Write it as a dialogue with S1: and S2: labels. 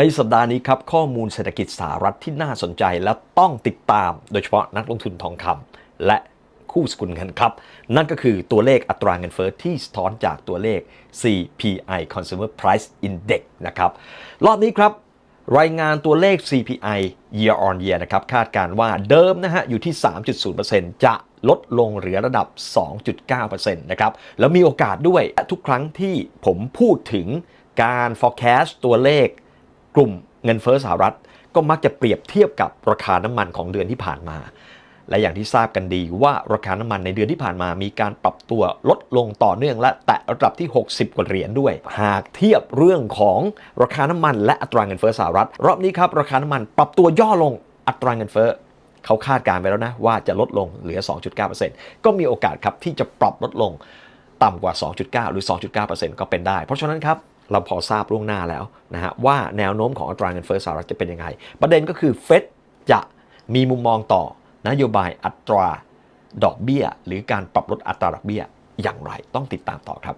S1: ในสัปดาห์นี้ครับข้อมูลเศรษฐกิจสหรัฐที่น่าสนใจและต้องติดตาม โดยเฉพาะนักลงทุนทองคำและคู่สกุลเงินครับ นั่นก็คือตัวเลขอัตราเงินเฟ้อที่สะท้อนจากตัวเลข CPI Consumer Price Index นะครับรอบนี้ครับรายงานตัวเลข CPI year on year นะครับคาดการว่าเดิมนะฮะอยู่ที่ 3.0%จะลดลงเหลือระดับ 2.9%นะครับแล้วมีโอกาสด้วยทุกครั้งที่ผมพูดถึงการ forecast ตัวเลข กลุ่มเงินเฟ้อสหรัฐ ก็มักจะเปรียบเทียบกับราคาน้ำมันของเดือนที่ผ่านมา และอย่างที่ทราบกันดีว่าราคาน้ำมันในเดือนที่ผ่านมามีการปรับตัวลดลงต่อเนื่องและแตะระดับที่ 60 กว่าเหรียญด้วย หากเทียบเรื่องของราคาน้ำมัน และอัตราเงินเฟ้อสหรัฐ รอบนี้ครับราคาน้ำมันปรับตัวย่อลงอัตราเงินเฟ้อเขาคาดการณ์ไปแล้วนะว่าจะลดลงเหลือ 2.9%ก็มีโอกาสครับที่จะปรับลดลง ต่ำกว่า 2.9 หรือ 2.9%ก็เป็นได้ เพราะฉะนั้นครับเราพอทราบล่วงหน้าแล้วนะฮะว่าแนวโน้มของอัตราเงินเฟ้อสหรัฐจะเป็นยังไง ประเด็นก็คือเฟดจะมีมุมมองต่อนโยบายอัตราดอกเบี้ย หรือการปรับลดอัตราดอกเบี้ยอย่างไรต้องติดตามต่อครับ